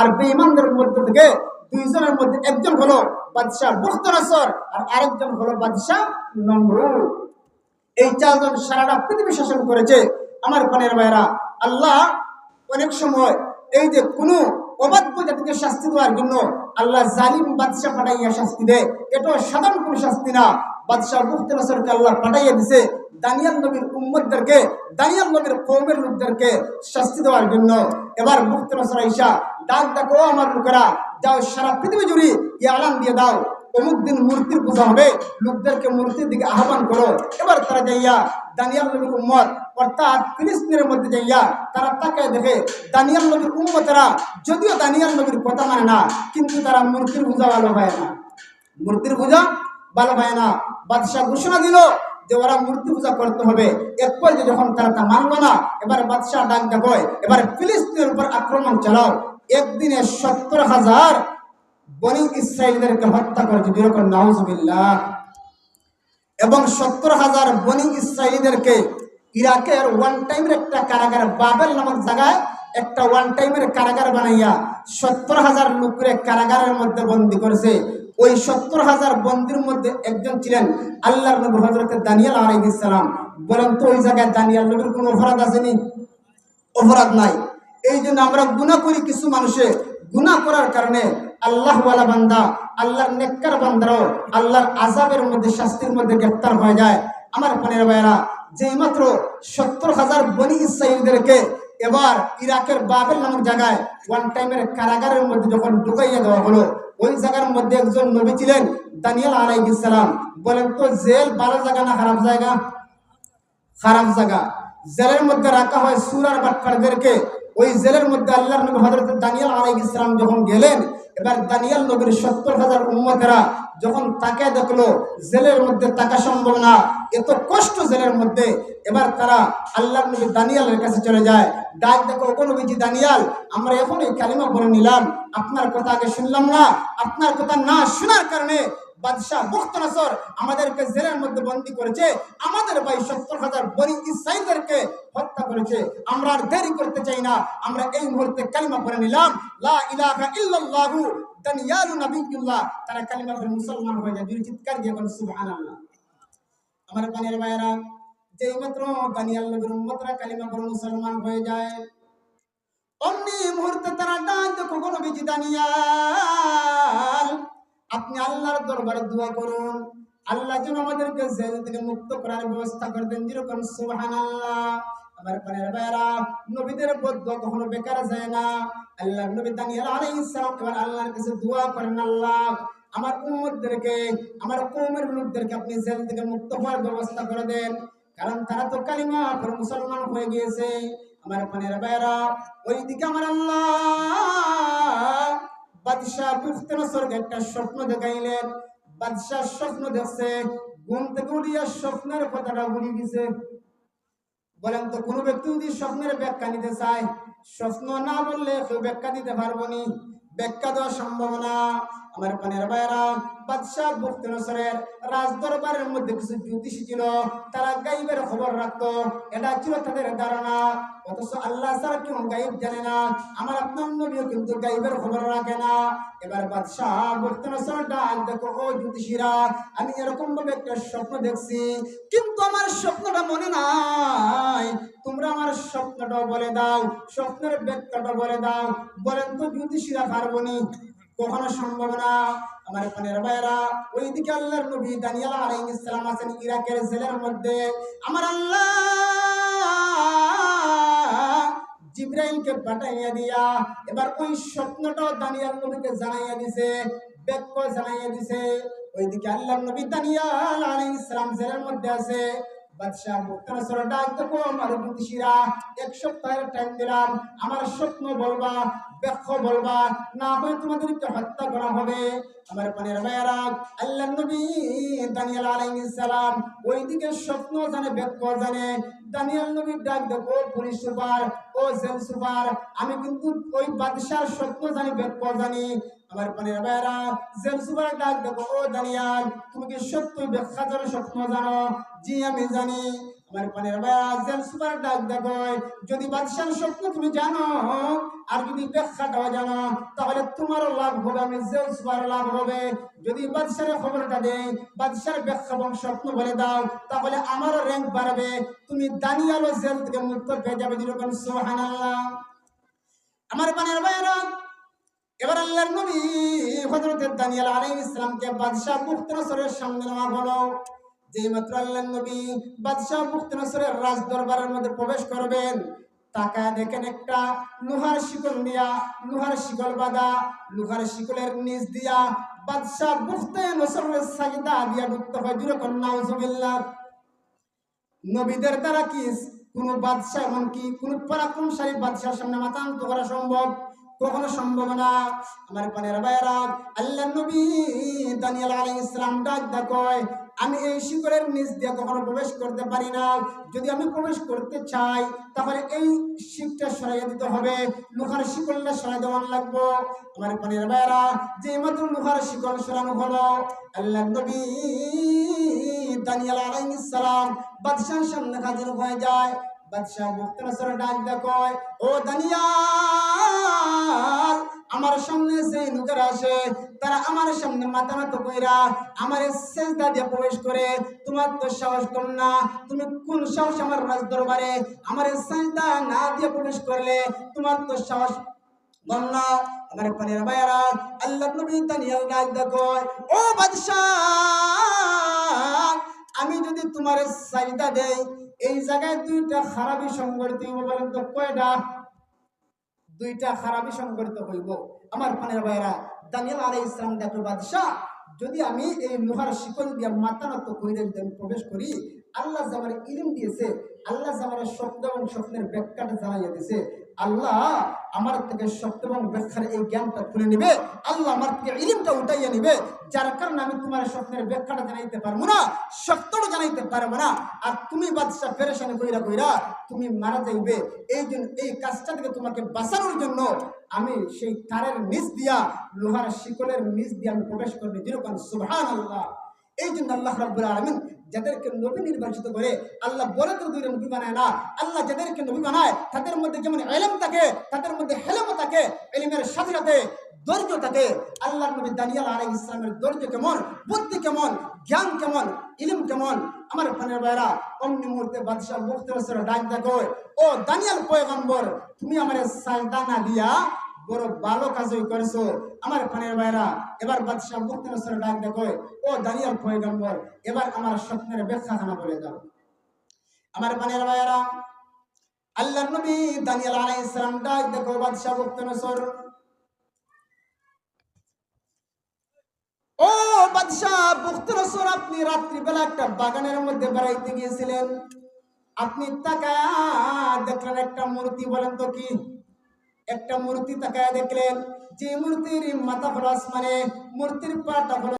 আর বেঈমানদের মধ্যে থেকে দুইজনের মধ্যে একজন হলো বাদশাহ বুখতরাসর আর আরেকজন হলো বাদশাহ নমরুদ। এই চারজন সারাটা পৃথিবী শাসন করেছে। আমার পানের ভাইরা আল্লাহ অনেক সময় এই যে কোনো অবাধ্য জাতিকে শাস্তি দেওয়ার জন্য আল্লাহ জালিম বাদশাহ পাঠাইয়া শাস্তি দেয়। এটা সাধারণ কোনো শাস্তি না। বাদশাহ মুখতরাসরকে আল্লাহ পাঠাইয়া দিছে। দানিয়াল নবীর উম্মতদেরকে, দানিয়াল নবীর কৌমের লোকদেরকে শাস্তি দেওয়ার জন্য। এবার মুখতরাসর ঈশা ডাক ডাকো আমার লোকেরা, যাও সারা পৃথিবী জুড়ে ইয়ে আলান দিয়ে দাও। অমুক দিন মূর্তির পূজা হবে, লোকদেরকে মূর্তির দিকে আহ্বান করো। এবার তারা যাইয়া দানিয়াল নবীর উম্মত, অর্থাৎ ফিলিস্তিনের মধ্যে যাইয়া তারা তাকে দেখে, দানিয়াল নবীর উম্মতেরা যদিও দানিয়াল নবীর কথা মানে না, কিন্তু তারা মূর্তির পূজা ভালো হয় না। মূর্তির পূজা ভালো হয় না। বাদশাহ ঘোষণা দিল যে ওরা মূর্তি পূজা করতে হবে। এক পর্যায়ে যখন তারা তা মানলো না, এবার বাদশাহ ডাক ডাকয় এবার ফিলিস্তিনের উপর আক্রমণ চালাও। একদিনে সত্তর হাজার বনি ইসরায়েলদেরকে হত্যা করেছে। যেরকম নাউজবিল্লাহ। এবং সত্তর হাজার বনি ইসরায়েলিদেরকে ইরাকের ওয়ান টাইমের একটা কারাগার, বাবেল নামক জায়গায় একটা ওয়ান টাইমের কারাগার বানাইয়া সত্তর হাজার লোকের কারাগারের মধ্যে বন্দি করেছে। ওই সত্তর হাজার বন্দির মধ্যে একজন ছিলেন আল্লাহর নবী হজরত দানিয়াল আলাইহিস সালাম। বলেন তো ওই জায়গায় দানিয়াল নবীর কোনো অপরাধ আসেনি? অপরাধ নাই। এই জন্য আমরা গুণা করি কিছু মানুষে। গুণা করার কারণে আল্লাহ ওয়ালা বান্দা, আল্লাহর নেককার বান্দারও আল্লাহর আজাবের মধ্যে, শাস্তির মধ্যে গ্রেফতার হয়ে যায়। আমার পানের ভাইয়েরা যে মাত্র সত্তর হাজার বনি ইসরাইলদেরকে এবার ইরাকের বাবেল নামক জায়গায় ওয়ান টাইমের কারাগারের মধ্যে যখন ঢুকাইয়া দেওয়া হলো ওই জায়গার মধ্যে একজন নবী ছিলেন, দানিয়াল আলাইহিস সালাম। বলেন, তো জেল ভালো জায়গা না খারাপ জায়গা? খারাপ জায়গা। জেলের মধ্যে রাখা হয় সুরার বাটপারদেরকে ওই জেলের মধ্যে আল্লাহ নবী হজরত দানিয়াল আলাইহিস সালাম যখন গেলেন এবার দানিয়াল নবীর সত্তর হাজার উম্মতেরা যখন তাকে দেখল, জেলের মধ্যে থাকা সম্ভব না, এত কষ্ট জেলের মধ্যে, এবার তারা আল্লাহ নবী দানিয়ালের কাছে চলে যায়। ডাক দেখো, ও নবীজি দানিয়াল, আমরা এখন এই কালিমা বলে নিলাম। আপনার কথা আগে শুনলাম না, আপনার কথা না শোনার কারণে বাদশাহ মুখতনাসর আমাদেরকে জেলের মধ্যে বন্দি করেছে। আমাদের ভাই সত্তর হাজার বনি ইসাইদেরকে হত্যা করেছে। আমরা আর দেরি করতে চাই না। আমরা এই মুহূর্তে কালিমা পড়ে নিলাম। লা ইলাহা ইল্লাল্লাহু দানিয়ালু নাবিয়ুল্লাহ তারা কালিমা পড়ে মুসলমান হয়ে যায়। দুই চিৎকার দিয়ে বলেন সুবহানাল্লাহ। আমার পানের ভাইয়েরা যেই মাত্র দানিয়াল নবীর উম্মতরা কালিমা পড়ে মুসলমান হয়ে যায়, অমনি মুহূর্তে তারা ডাক দেখো, কোনো বিজি দানিয়াল। আপনি আল্লাহর দরবারে দোয়া করুন। আল্লাহ যেন আমাদেরকে জেল থেকে মুক্ত করার ব্যবস্থা করে দেন। যেরকম সুবহানাল্লাহ। আমার পানের ভাইরা নবীদের বদ্ধ কখনো বেকার যায় না। আল্লাহ নবী এবার আল্লাহর কাছে দোয়া করেন, আল্লাহ, আমার আমার কওমের লোকদেরকে আপনি জেল থেকে মুক্ত হওয়ার ব্যবস্থা করে দেন। কারণ তারা তো কালিমা পড়ে মুসলমান হয়ে গিয়েছে। আমার পানের ভাইরা ওইদিকে আমার আল্লাহ একটা স্বপ্ন দেখাইলেন। বাদশাহ দেখছে থেকে স্বপ্নের কথাটা গেছে বলেন তো, কোনো ব্যক্তি যদি স্বপ্নের ব্যাখ্যা নিতে চায়, স্বপ্ন না বললে কেউ ব্যাখ্যা দিতে পারব নি। ব্যাখ্যা দেওয়া সম্ভব না আমার পানের ভাইরা বাদশাহ বুখতনসরের রাজ দরবারের মধ্যে কিছু জ্যোতিষী ছিল, তারা গাইবের খবর রাখতো। এটা ছিল তাদের ধারণা। অথচ আল্লাহ ছাড়া কেউ গাইব জানে না। আমার আপনার নবীও কিন্তু গাইবের খবর রাখে না। এবার বাদশাহ বুখতনসর ডাক দেখো, ও জ্যোতিষীরা, আমি এরকম ভাবে একটা স্বপ্ন দেখছি। কিন্তু আমার স্বপ্নটা মনে নাই। তোমরা আমার স্বপ্নটা বলে দাও, স্বপ্নের ব্যাখ্যাটা বলে দাও। বলেন তো জ্যোতিষীরা পারব নি? কখনো সম্ভব না। আমার পানের ভাইরা ওইদিকে আল্লাহর নবী দানিয়াল আলাইহিস সালাম আছেন ইরাকের জেলের মধ্যে। আমার আল্লাহ জিব্রাইলকে পাঠাইয়া দিয়া এবার ওই স্বপ্নটাও দানিয়াল নবীকে জানাইয়া দিছে ব্যাখ্য জানাইয়া দিছে। ওইদিকে আল্লাহর নবী দানিয়াল আলাইহিস সালাম জেলের মধ্যে আছে। এক সপ্তাহের টাইম দিলাম। আমার স্বপ্ন বলবা হত্যা করা হবে। আমার পানের স্বপ্ন জানে জানে। পুলিশ ও আমি কিন্তু ওই বাদশার স্বপ্ন জানি ব্যাখ্যা জানি। আমার পানের ভাইয়ারা জেল সুপার ডাক দেখো, ও দানিয়াল, তুমি কি সত্যি ব্যাখ্যা জানো, স্বপ্ন জানো? জি, আমি জানি। যদি স্বপ্ন তুমি জানো, আর যদি ব্যাখ্যাটাও জানো, তাহলে তোমারও লাভ হবে, আমি জেল সুপার লাভ হবে। যদি বাদশার খবরটা বাদশার ব্যাখ্যা এবং স্বপ্ন বলে দাও, তাহলে আমারও র্যাঙ্ক বাড়বে। তুমি দানিয়ালো জেল থেকে মুক্ত পেয়ে যাবে যেরকম সুবহানাল্লাহ। আমার পানের বাইরা এবার আল্লাহর নবী হযরতের দানিয়াল আলাইহিস ইসলামকে বাদশা মুক্তনসরের সামনে নেওয়া হলো। যেই মাত্র আল্লাহর নবী বাদশা মুক্তনসরের রাজ দরবারের মধ্যে প্রবেশ করবেন, তাকায় দেখেন একটা লোহার শিকল দিয়া, লোহার শিকল বাঁধা, লোহার শিকলের নিচ দিয়া বাদশাহ বুখতে নসরের সাজদা দিয়া ঢুকতে হয়। যেরকম নাউজুবিল্লাহ। নবীদের দ্বারা কি কোন বাদশাহ এমনকি কোন পরাক্রমশালী বাদশাহ সামনে মাথা নত করা সম্ভব? কখনো সম্ভব না। আমার পানের বাইরা আল্লাহ নবী দানিয়াল আলাইহিস সালাম ডাক ডাকয় আমি এই শিকড়ের নিচ দিয়ে কখনো প্রবেশ করতে পারি না যদি আমি প্রবেশ করতে চাই, তাহলে এই শিকটা সরাইয়া দিতে হবে। লোহার শিকলটা সরাই দেওয়ান লাগবো। আমার পানের বাইরা যে মাত্র লোহার শিকল সরানো হলো আল্লাহ নবী দানিয়াল আলাইহিস সালাম বাদশার সামনে হাজির হয়ে যায়। বাদশাহ মুক্তনসর ডাক দেখয় ও দানিয়াল! আমার সামনে যে লোকের আসে, তারা আমার সামনে মাথা নত কইরা আমার সেজদা দিয়ে প্রবেশ করে, তোমার তো সাহস কম না, তুমি কোন সাহস আমার রাজ দরবারে আমার সেজদা না দিয়ে প্রবেশ করলে, তোমার তো সাহস আমি যদি তোমার সাজদা দেই, এই জায়গায় দুইটা খারাপি সংগঠিত কয়টা? দুইটা খারাপই সংগঠিত হইব। আমার পানের ভাইরা দানিয়াল আলাই ইসলাম ডাক্তার বাদশাহ, যদি আমি এই লোহার শিকল দিয়ে মাথা নত আমি প্রবেশ করি, আল্লাহ আমার ইলিম দিয়েছে আল্লাহ আমার শব্দ এবং স্বপ্নের ব্যাখ্যাটা জানাইয়া দিছে, আল্লাহ আমার থেকে সত্য এবং ব্যাখ্যার এই জ্ঞানটা তুলে নিবে, আল্লাহ আমার থেকে ইলিমটা উঠাইয়া নিবে, যার কারণে আমি তোমার স্বপ্নের ব্যাখ্যাটা জানাইতে পারব না সত্যটা জানাইতে পারব না। আর তুমি বাদশাহ পেরেশানি কইরা কইরা তুমি মারা যাইবে। এই জন্য, এই কাজটা থেকে তোমাকে বাঁচানোর জন্য আমি সেই তারের নিচ দিয়া, লোহার শিকলের নিচ দিয়ে আমি প্রবেশ করবি। যেরকম সুবহান আল্লাহ এই জন্য আল্লাহ রাব্বুল আলামিন যাদেরকে নবী নির্বাচিত করে, আল্লাহ বলে তো দুইটা নবী বানায় না। আল্লাহ যাদেরকে নবী বানায়, তাদের মধ্যে যেমন এলেম থাকে, তাদের মধ্যে হেলেম থাকে, এলিমের সাথে সাথে ধৈর্য থাকে। আল্লাহ নবী দানিয়াল আলাই ইসলামের ধৈর্য কেমন, বুদ্ধি কেমন, জ্ঞান কেমন, ইলিম কেমন? আমার ফানের ভাইরা অমনি মুহূর্তে বাদশাহ মুক্তের ডাক দেখো। ও দানিয়াল পয়গম্বর, তুমি আমার সাজদা না দিয়া বড় ভালো কাজই করেছ। আমার ফানের ভাইরা, এবার বাদশাহ মুক্তের ডাক দেখো। ও দানিয়াল পয়গম্বর, এবার আমার স্বপ্নের ব্যাখ্যাখানা বলে দাও। আমার পানের ভাইরা আল্লাহ নবী দানিয়াল আলাইহিস সালাম ডাক দেখো বাদশাহ মুক্তের ও বাদশাহ বুখতরসর আপনি রাত্রিবেলা একটা বাগানের মধ্যে বেড়াইতে গিয়েছিলেন। আপনি তাকায়া দেখলেন একটা মূর্তি, বলেন তো কি? একটা মূর্তি তাকায় দেখলেন। যে মূর্তির মাথা হলো আসমানে মূর্তির পাটা হলো